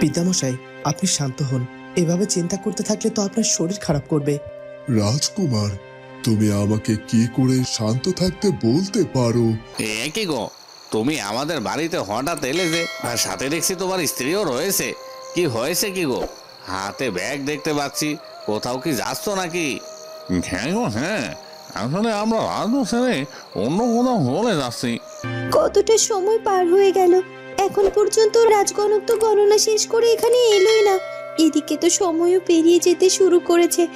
পিতামশাই আপনি শান্ত হন। এভাবে চিন্তা করতে থাকলে তো আপনার শরীর খারাপ করবে। রাজকুমার তুমি আমাকে কি করে শান্ত থাকতে বলতে পারো? এ কি গো? তুমি আমাদের বাড়িতে হঠাৎ এলে যে আর সাথে দেখছি তোমার স্ত্রীও রয়েছে। কি হয়েছে কি গো? হাতে ব্যাগ দেখতে পাচ্ছি কোথাও কি যাচ্ছ নাকি? হ্যাঁ গো হ্যাঁ। আসলে আমরা রাজু ছেড়ে অন্য কোথাও হলে যাচ্ছি। কতটা সময় পার হয়ে গেল? এখন পর্যন্ত রাজগণক তো গণনা শেষ করে এখানে এলোই না। এদিকে তো সময়ও পেরিয়ে যেতে শুরু করেছে।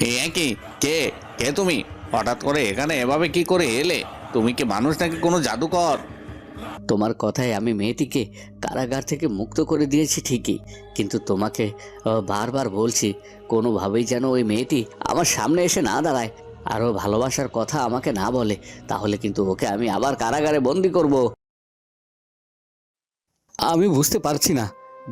এ কি? কে? কে তুমি? হঠাৎ করে এখানে এভাবে কি করে এলে? তুমি কি মানুষ নাকি কোনো জাদুকর? তোমার কথায় আমি মেয়েটিকে কারাগার থেকে মুক্ত করে দিয়েছি ঠিকই কিন্তু তোমাকে আহ, বারবার বলছি কোনোভাবেই যেন ওই মেয়েটি আমার সামনে এসে না দাঁড়ায়। আরও ভালোবাসার কথা আমাকে না বলে তাহলে কিন্তু ওকে আমি আবার কারাগারে বন্দি করব। আমি বুঝতে পারছি না।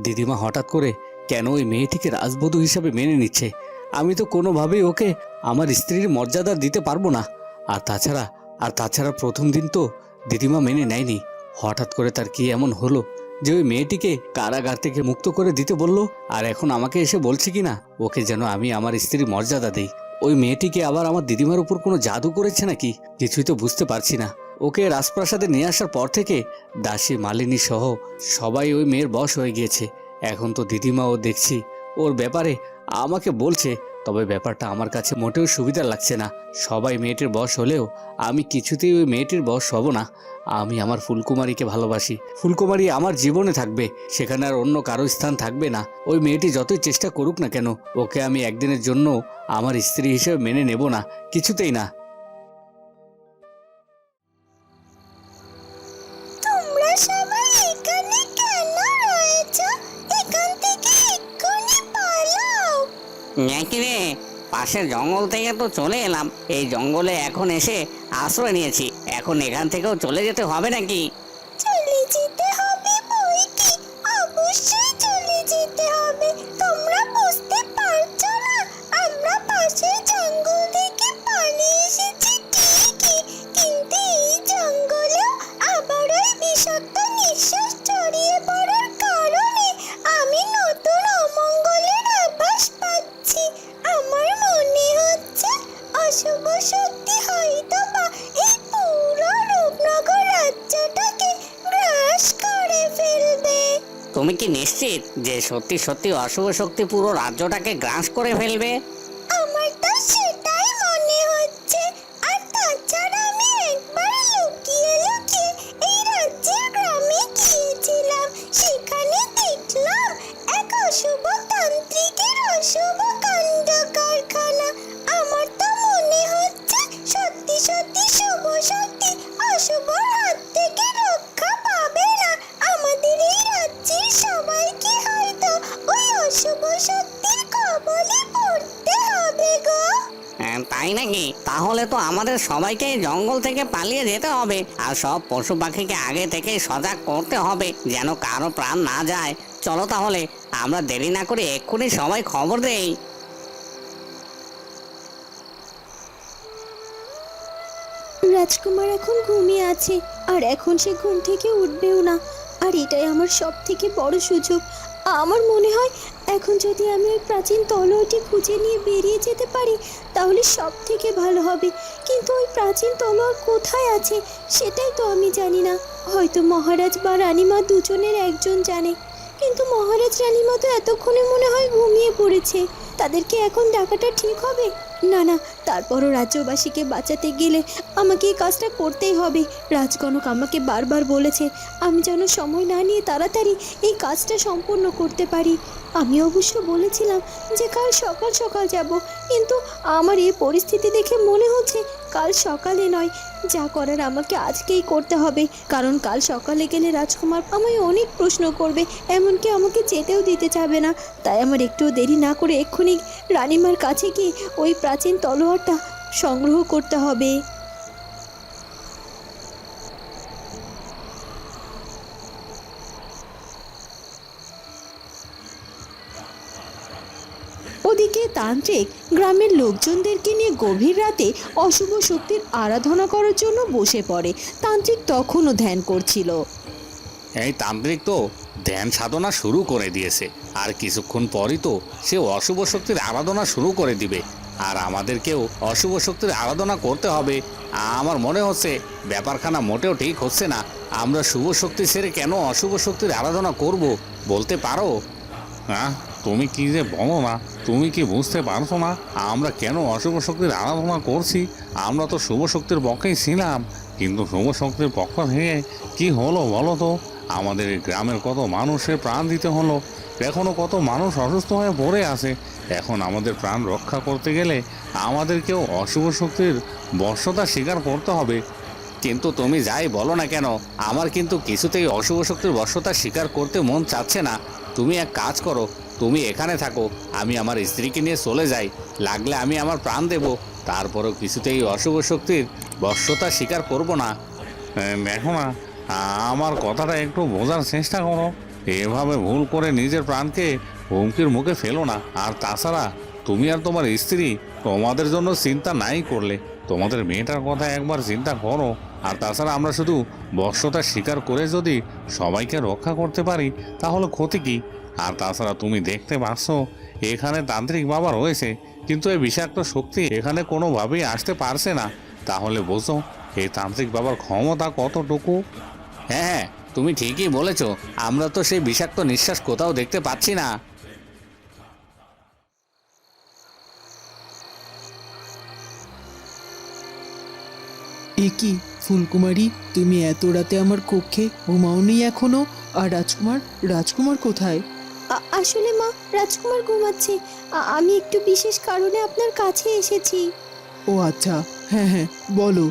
দিদিমা হঠাৎ করে কেন ওই মেয়েটিকে রাজবধূ হিসাবে মেনে নিচ্ছে? আমি তো কোনোভাবেই ওকে আমার স্ত্রীর মর্যাদা দিতে পারব না। আর তাছাড়া আর তাছাড়া প্রথম দিন তো দিদিমা মেনে নেয়নি। হঠাৎ করে তার কি এমন হলো যে ওই মেয়েটিকে কারাগার থেকে মুক্ত করে দিতে বলল? আর এখন আমাকে এসে বলছে কি না ওকে যেন আমি আমার স্ত্রীর মর্যাদা দেই। ওই মেয়েটিকে আবার আমার দিদিমার উপর কোনো জাদু করেছে নাকি? কিছুই তো বুঝতে পারছি না। ওকে রাজপ্রাসাদে নিয়ে আসার পর থেকে দাসী মালিনী সহ সবাই ওই মেয়ের বশ হয়ে গিয়েছে। এখন তো দিদিমাও দেখছি, ওর ব্যাপারে আমাকে বলছে, তবে ব্যাপারটা আমার কাছে মোটেও সুবিধা লাগছে না। সবাই মেয়েটির বশ হলেও আমি কিছুতেই ওই মেয়েটির বশ হব না। আমি আমার ফুলকুমারীকে ভালোবাসি। ফুলকুমারী আমার জীবনে থাকবে, সেখানে আর অন্য কারও স্থান থাকবে না। ওই মেয়েটি যতই চেষ্টা করুক না কেন, ওকে আমি একদিনের জন্য আমার স্ত্রী হিসেবে মেনে নেব না, কিছুতেই না। নাকি রে? পাশের জঙ্গল থেকে তো চলে এলাম। এই জঙ্গলে এখন এসে আশ্রয় নিয়েছি। এখন এখান থেকেও চলে যেতে হবে নাকি? যে সত্যি সত্যি অশুভ শক্তি পুরো রাজ্যটাকে গ্রাস করে ফেলবে। তাই নাকি? তাহলে তো আমাদের সবাইকে জঙ্গল থেকে পালিয়ে যেতে হবে। আর সব পশু পাখিকে আগে থেকে সজাগ করতে হবে, যেন কারও প্রাণ না যায়। চলো তাহলে, আমরা দেরি না করে এক্ষুনি সবাই খবর দেই। রাজকুমার এখন ঘুমিয়ে আছে, আর এখন সে ঘুম থেকে উঠবেও না। আর এটাই আমার সব থেকে বড় সুযোগ। আমার মনে হয় এখন যদি আমি ওই প্রাচীন তলোয়াটি খুঁজে নিয়ে বেরিয়ে যেতে পারি, তাহলে সব থেকে ভালো হবে। কিন্তু ওই প্রাচীন তলোয়ার কোথায় আছে, সেটাই তো আমি জানি না। হয়তো মহারাজ বা রানীমা দুজনের একজন জানে। কিন্তু মহারাজ, রানীমা তো এতক্ষণে মনে হয় ঘুমিয়ে পড়েছে। তাদেরকে এখন ডাকাটা ঠিক হবে? না না, তারপরও রাজ্যবাসীকে বাঁচাতে গেলে আমাকে এই কাজটা করতেই হবে। রাজগণক আমাকে বারবার বলেছে, আমি যেন সময় না নিয়ে তাড়াতাড়ি এই কাজটা সম্পূর্ণ করতে পারি। আমি অবশ্য বলেছিলাম যে কাল সকাল সকাল যাব, কিন্তু আমার এই পরিস্থিতি দেখে মনে হচ্ছে কাল সকালে নয়। যা করার আমাকে আজকেই করতে হবে। কারণ কাল সকালে গেলে রাজকুমার আমায় অনেক প্রশ্ন করবে, এমনকি আমাকে যেতেও দিতে চাবে না। তাই আমার একটু দেরি না করে এক্ষুনি রানিমার কাছে গিয়ে ওই প্রাচীন তলোয়ারটা সংগ্রহ করতে হবে। ওদিকে তান্ত্রিক গ্রামের লোকজনদেরকে নিয়ে গভীর রাতে অশুভ শক্তির আরাধনা করার জন্য বসে পড়ে। তান্ত্রিক তখনও ধ্যান করছিল। এই তান্ত্রিক তো ধ্যান সাধনা শুরু করে দিয়েছে। আর কিছুক্ষণ পরই তো সে অশুভ শক্তির আরাধনা শুরু করে দিবে। আর আমাদেরকেও অশুভ শক্তির আরাধনা করতে হবে। আমার মনে হচ্ছে ব্যাপারখানা মোটেও ঠিক হচ্ছে না। আমরা শুভ শক্তি ছেড়ে কেন অশুভ শক্তির আরাধনা করব বলতে পারো? হ্যাঁ? তুমি কি যে বলো না? তুমি কি বুঝতে পারছ না? আমরা কেন অশুভ শক্তির আরাধনা করছি? আমরা তো শুভ শক্তির পক্ষেই ছিলাম। কিন্তু শুভ শক্তির পক্ষ থেকে কি হলো বলো তো? আমাদের গ্রামের কত মানুষের প্রাণ দিতে হলো। এখনও কত মানুষ অসুস্থ হয়ে পড়ে আছে। এখন আমাদের প্রাণ রক্ষা করতে গেলে আমাদেরকেও অশুভ শক্তির বর্ষতা স্বীকার করতে হবে। কিন্তু তুমি যাই বলো না কেন, আমার কিন্তু কিছুতেই অশুভ শক্তির বর্ষতা স্বীকার করতে মন চাচ্ছে না। তুমি এক কাজ করো তুমি এখানে থাকো, আমি আমার স্ত্রীকে নিয়ে চলে যাই, লাগলে আমি আমার প্রাণ দেব। তারপরেও কিছুতেই অশুভ শক্তির বর্ষতা স্বীকার করব না। দেখো না, আমার কথাটা একটু বোঝার চেষ্টা করো। এভাবে ভুল করে নিজের প্রাণকে হুমকির মুখে ফেলো না। আর তাছাড়া, তুমি আর তোমার স্ত্রী তোমাদের জন্য চিন্তা নাই করলে। তোমাদের মেয়েটার কথা একবার চিন্তা করো। আর তাছাড়া আমরা শুধু বর্ষতা স্বীকার করে যদি সবাইকে রক্ষা করতে পারি, তাহলে ক্ষতি কি? আর তাছাড়া তুমি দেখতে পাচ্ছ এখানে তান্ত্রিক বাবা রয়েছে কিন্তু এই বিষাক্ত শক্তি এখানে কোনোভাবেই আসতে পারছে না। তাহলে বোঝো এই তান্ত্রিক বাবার ক্ষমতা কতটুকু? হ্যাঁ হ্যাঁ তুমি ঠিকই বলেছ আমরা তো সেই বিষাক্ত নিঃশ্বাস কোথাও দেখতে পাচ্ছি না। এ কি ফুলকুমারী তুমি এত রাতে আমার কক্ষে ঘুমাওনি এখনও? আর রাজকুমার রাজকুমার কোথায়? আসলে মা রাজকুমার ঘুমাচ্ছে। আমি একটু বিশেষ কারণে আপনার কাছে এসেছি। ও আচ্ছা হ্যাঁ হ্যাঁ বলো।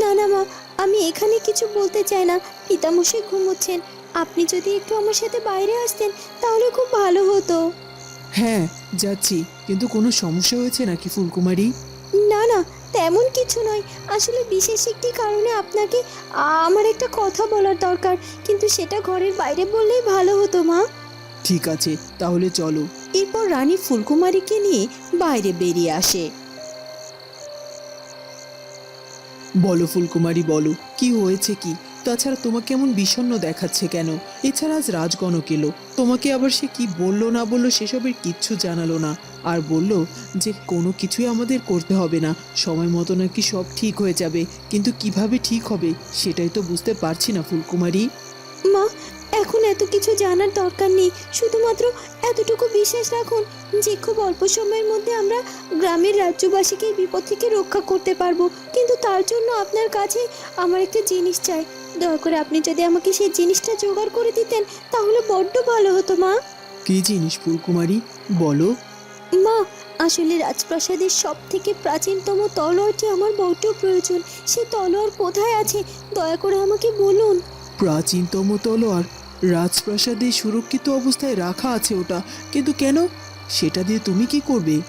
না না মা আমি এখানে কিছু বলতে চাই না। পিতামশাই ঘুমোচ্ছেন। আপনি যদি একটু আমার সাথে বাইরে আসতেন তাহলে খুব ভালো হতো। হ্যাঁ যাচ্ছি। কিন্তু কোনো সমস্যা হয়েছে নাকি ফুলকুমারী? না না তেমন কিছু নয়। আসলে বিশেষ একটি কারণে আপনাকে আমার একটা কথা বলার দরকার। কিন্তু সেটা ঘরের বাইরে বললেই ভালো হতো মা। ঠিক আছে, তাহলে চলো। এরপর রানী ফুলকুমারীকে নিয়ে বাইরে বেরিয়ে আসে। বলো ফুলকুমারী, বলো, কি হয়েছে কি? তাছাড়া তোমাকে এমন বিষণ্ণ দেখাচ্ছে কেন? এছাড়া আজ রাজগণক এলো। তোমাকে আবার সে কি বলল, না বলল, সেসবের কিচ্ছু জানালো না। আর বলল যে, কোনো কিছুই আমাদের করতে হবে না। সময় মতো নাকি সব ঠিক হয়ে যাবে। কিন্তু কীভাবে ঠিক হবে, সেটাই তো বুঝতে পারছি না ফুলকুমারী। মা এখন এত কিছু জানার দরকার নেই। শুধুমাত্র এতটুকু বিশ্বাস রাখুন যে খুব অল্প সময়ের মধ্যে আমরা গ্রামের রাজ্যবাসীকে বিপদ থেকে রক্ষা করতে পারব। কিন্তু তার জন্য আপনার কাছে আমার একটা জিনিস চাই। দয়া করে আপনি যদি আমাকে সেই জিনিসটা জোগাড় করে দিতেন তাহলে বড্ড ভালো হতো মা। কি জিনিস ফুলকুমারী? বলো। মা আসলে রাজপ্রাসাদের সব থেকে প্রাচীনতম তলোয়ারটি আমার বড্ড প্রয়োজন। সে তলোয়ার কোথায় আছে? দয়া করে আমাকে বলুন। প্রাচীনতম তলোয়ার? রাজপ্রাসাদে সুরক্ষিত অবস্থায় রাখা আছে ওটা। কিন্তু কেন? সেটা দিয়ে তুমি কি করবে?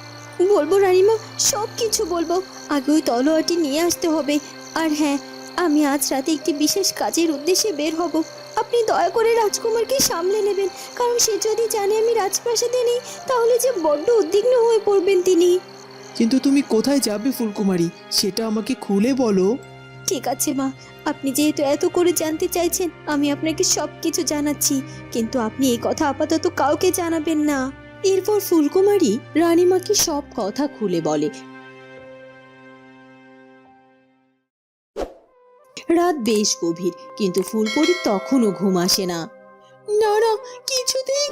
বলব রানীমা সব কিছু বলব। আগে ওই তলোয়ারটি নিয়ে আসতে হবে। আর হ্যাঁ আমি আজ রাতে একটি বিশেষ কাজের উদ্দেশ্যে বের হব। আপনি দয়া করে রাজকুমারকে সামলে নেবেন। কারণ সে যদি জানে আমি রাজপ্রাসাদে নেই তাহলে যে বড্ড উদ্বিগ্ন হয়ে পড়বেন তিনি। কিন্তু তুমি কোথায় যাবে ফুলকুমারী? সেটা আমাকে খুলে বলো। ঠিক আছে, মা। আপনি যেহেতু এত করে জানতে চাইছেন, আমি আপনাকে সব কিছু জানাচ্ছি। কিন্তু আপনি এই কথা আপাতত কাউকে জানাবেন না। এরপর ফুলকুমারী রানীমাকে সব কথা খুলে বলে। রাত বেশ গভীর, কিন্তু ফুলপরির তখনও ঘুম আসে না। না না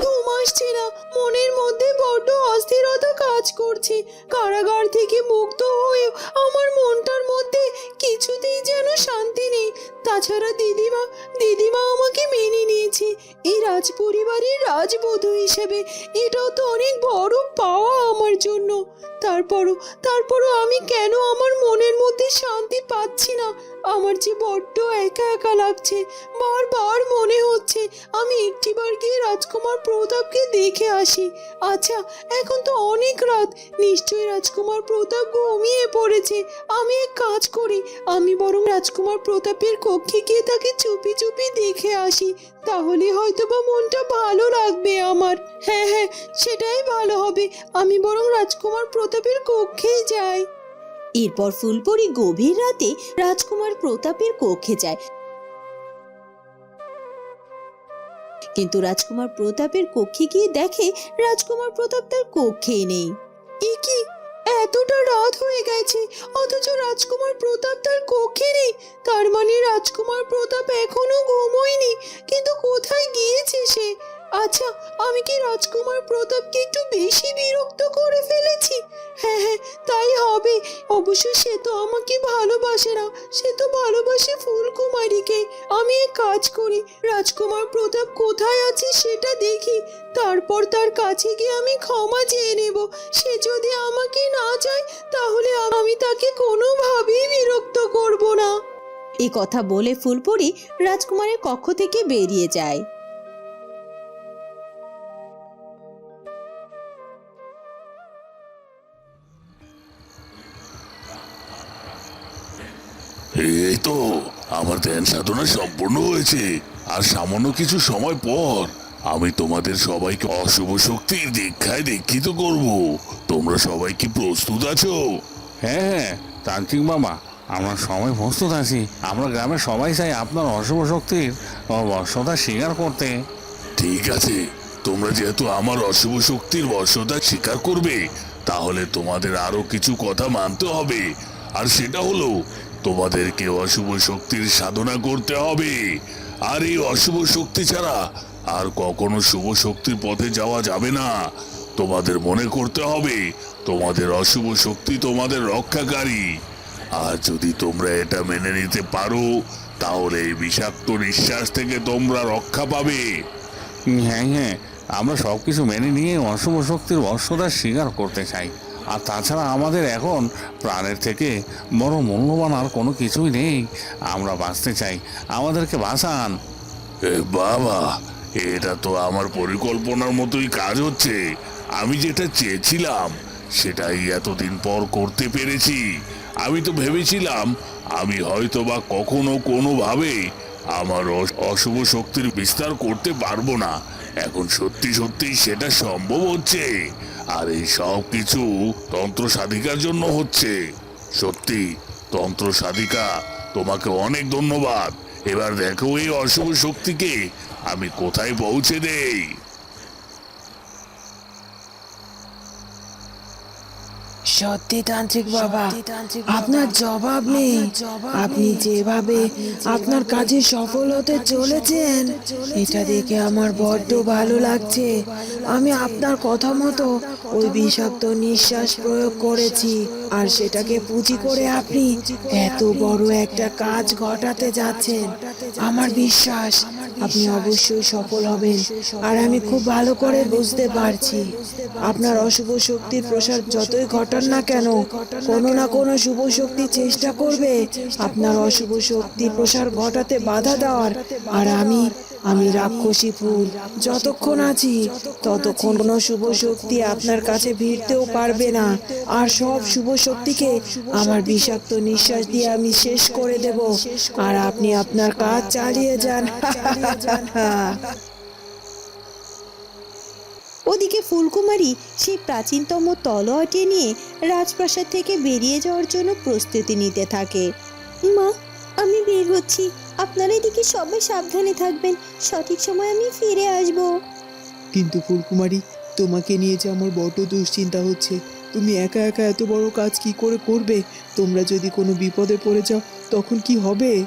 ঘুম আসছে না মনের মধ্যে বড্ড অস্থিরতা কাজ করছে। কারাগার থেকে মুক্ত হয়ে আমার মনটার মধ্যে কিছুতেই যেন শান্তি নেই। তাছাড়া দিদিমা দিদিমা আমাকে মেনে নিয়েছে। এই রাজ পরিবারের রাজবধূ হিসেবে এটাও তো অনেক বড় পাওয়া আমার জন্য। তারপরও তারপরও আমি কেন আমার মনের মধ্যে শান্তি পাচ্ছি না? আমার যে বড্ড একা একা লাগছে, বারবার মনে হচ্ছে আমি একটিবার গিয়ে রাজকুমার প্রতাপকে দেখে আসি। আচ্ছা এখন তো অনেক রাত, নিশ্চয়ই রাজকুমার প্রতাপ ঘুমিয়ে পড়েছে। আমি এক কাজ করি, আমি বরং রাজকুমার প্রতাপের কক্ষে গিয়ে তাকে চুপি চুপি দেখে আসি, তাহলে হয়তো বা মনটা ভালো লাগবে আমার। হ্যাঁ হ্যাঁ সেটাই ভালো হবে, আমি বরং রাজকুমার প্রতাপের কক্ষেই যাই। এরপর ফুলপরি গভীর রাতে রাজকুমার প্রতাপের কক্ষে যায়। কিন্তু রাজকুমার প্রতাপের কক্ষে গিয়ে দেখে রাজকুমার প্রতাপ তার কক্ষেই নেই। কি? এতটা রাত হয়ে গেছে, অথচ রাজকুমার প্রতাপ তার কক্ষে নেই। তার মানে রাজকুমার প্রতাপ এখনও ঘুমোয়নি, কিন্তু কোথায় গিয়েছে সে? আচ্ছা আমি কি রাজকুমার প্রতাপকে একটু বেশি বিরক্ত করে ফেলেছি? হ্যাঁ হ্যাঁ তাই হবে অবশ্য সে তো আমাকে ভালোবাসে না। সে তো ভালোবাসে ফুলকুমারীকে। আমি এক কাজ করি, রাজকুমার প্রতাপ কোথায় আছে সেটা দেখি। তারপর তার কাছে গিয়ে আমি ক্ষমা চেয়ে নেব। সে যদি আমাকে না চায়, তাহলে আমি তাকে কোনোভাবেই বিরক্ত করব না। এই কথা বলে ফুলপরি রাজকুমারের কক্ষ থেকে বেরিয়ে যায়। এই তো আমার ধ্যান সাধনা সম্পূর্ণ হয়েছে। আর সামান্য কিছু সময় পর আমি তোমাদের সবাইকে অশুভ শক্তির দীক্ষায় দীক্ষিত করব। তোমরা সবাই কি প্রস্তুত আছো? হ্যাঁ হ্যাঁ তান্ত্রিক মামা আমরা সবাই প্রস্তুত আছি। আমরা গ্রামের সবাই চাই আপনার অশুভ শক্তির বর্ষতা স্বীকার করতে। ঠিক আছে তোমরা যেহেতু আমার অশুভ শক্তির বর্ষতা স্বীকার করবে তাহলে তোমাদের আরও কিছু কথা মানতে হবে। আর সেটা হলো তোমাদেরকে অশুভ শক্তির সাধনা করতে হবে। আর এই অশুভ শক্তি ছাড়া আর কখনো শুভ শক্তির পথে যাওয়া যাবে না। তোমাদের মনে করতে হবে, তোমাদের অশুভ শক্তি তোমাদের রক্ষাকারী। আর যদি তোমরা এটা মেনে নিতে পারো, তাহলে এই বিষাক্ত নিঃশ্বাস থেকে তোমরা রক্ষা পাবে। হ্যাঁ হ্যাঁ আমরা সব কিছু মেনে নিয়ে অশুভ শক্তির বর্ষতা স্বীকার করতে চাই। আর তাছাড়া আমাদের এখন প্রাণের থেকে বড় মূল্যবান আর কোনো কিছুই নেই। আমরা বাঁচতে চাই। আমাদেরকে বাঁচান। বাবা, এটা তো আমার পরিকল্পনার মতোই কাজ হচ্ছে। আমি যেটা চেয়েছিলাম, সেটাই এতদিন পর করতে পেরেছি। আমি তো ভেবেছিলাম, আমি হয়তো বা কখনো কোনোভাবে আমার অশুভ শক্তির বিস্তার করতে পারব না। এখন সত্যি সত্যি সেটা সম্ভব হচ্ছে। আর এই সব কিছু তন্ত্র সাধিকার জন্য হচ্ছে। সত্যি, তন্ত্র সাধিকা, তোমাকে অনেক ধন্যবাদ। এবার দেখো এই অশুভ শক্তিকে আমি কোথায় পৌঁছে দেই? সত্যি তান্ত্রিক বাবা। আপনার জবাব নেই। আপনি যেভাবে আপনার কাজে সফল হতে চলেছেন এটা দেখে আমার বড্ড ভালো লাগছে। আমি আপনার কথা মতো ওই বিষাক্ত নিঃশ্বাস প্রয়োগ করেছি আর সেটাকে পুঁজি করে আপনি এত বড় একটা কাজ ঘটাতে যাচ্ছেন। আমার বিশ্বাস আপনি অবশ্যই সফল হবেন। আর আমি খুব ভালো করে বুঝতে পারছি। আপনার অশুভ শক্তির প্রসার যতই ঘটান না কেন কোনো না কোনো শুভ শক্তি চেষ্টা করবে। আপনার অশুভ শক্তি প্রসার ঘটাতে বাধা দেওয়ার। আর আমি আমি রাক্ষসী ফুল। যতক্ষণ আছি, ততক্ষণ কোনো শুভ শক্তি আপনার কাছে ভিড়তেও পারবে না। আর সব শুভ শক্তিকে আমার বিষাক্ত নিঃশ্বাস দিয়ে আমি শেষ করে দেব। আর আপনি আপনার কাজ চালিয়ে যান। ওদিকে ফুলকুমারী সেই প্রাচীনতম তলোয়াটি নিয়ে রাজপ্রাসাদ থেকে বেরিয়ে যাওয়ার জন্য প্রস্তুতি নিতে থাকে। মা বের আপনারা এদিকে সবাই সাবধানে থাকবেন। সঠিক সময় আমি ফিরে আসব। কিন্তু ফুলকুমারী তোমাকে নিয়ে যে আমার বড্ড দুশ্চিন্তা হচ্ছে তুমি একা একা এত বড় কাজ কি করে করবে? তোমরা যদি কোনো বিপদে পড়ে যাও তখন কি হবে?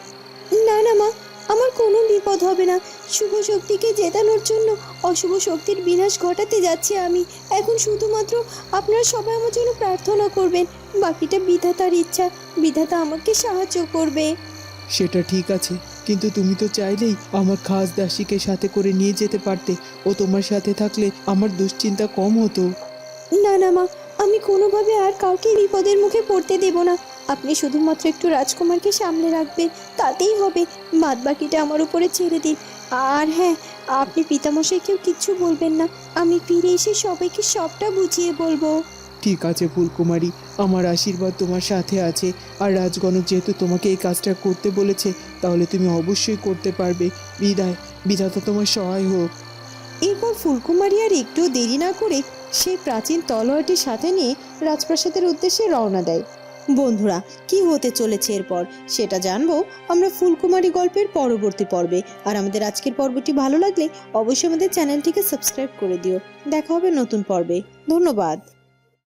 না না মা আমার কোনো বিপদ হবে না। শুভ শক্তিকে জেতানোর জন্য অশুভ শক্তির বিনাশ ঘটাতে যাচ্ছি আমি। এখন শুধুমাত্র আপনারা সবাই আমার জন্য প্রার্থনা করবেন। বাকিটা বিধাতার ইচ্ছা। বিধাতা আমাকে সাহায্য করবে। সেটা ঠিক আছে, কিন্তু তুমি তো চাইলেই আমার খাস দাসীকে সাথে করে নিয়ে যেতে পারতে ও তোমার সাথে থাকলে আমার দুশ্চিন্তা কম হতো। না না মা, আমি কোনোভাবে আর কাউকে বিপদের মুখে পড়তে দেব না। আপনি শুধুমাত্র একটু রাজকুমারকে সামনে রাখবেন, তাতেই হবে। বাদ বাকিটা আমার উপরে ছেড়ে দিন। আর হ্যাঁ আপনি পিতামশাইকেও কিচ্ছু বলবেন না। আমি ফিরে এসে সবাইকে সবটা বুঝিয়ে বলব। ঠিক আছে, ফুলকুমারী। আমার আশীর্বাদ তোমার সাথে আছে। আর রাজগণক যেহেতু তোমাকে এই কাজটা করতে বলেছে, তাহলে তুমি অবশ্যই করতে পারবে। বিদায়, বিধাতা তোমার সহায় হোক। এরপর ফুলকুমারী আর একটু দেরি না করে সেই প্রাচীন তলোয়ারটি সাথে নিয়ে রাজপ্রাসাদের উদ্দেশ্যে রওনা দেয়। বন্ধুরা, কি হতে চলেছে এরপর? সেটা জানব আমরা ফুলকুমারী গল্পের পরবর্তী পর্বে। আর আমাদের আজকের পর্বটি ভালো লাগলে অবশ্যই আমাদের চ্যানেলটিকে সাবস্ক্রাইব করে দিও। দেখা হবে নতুন পর্বে। ধন্যবাদ।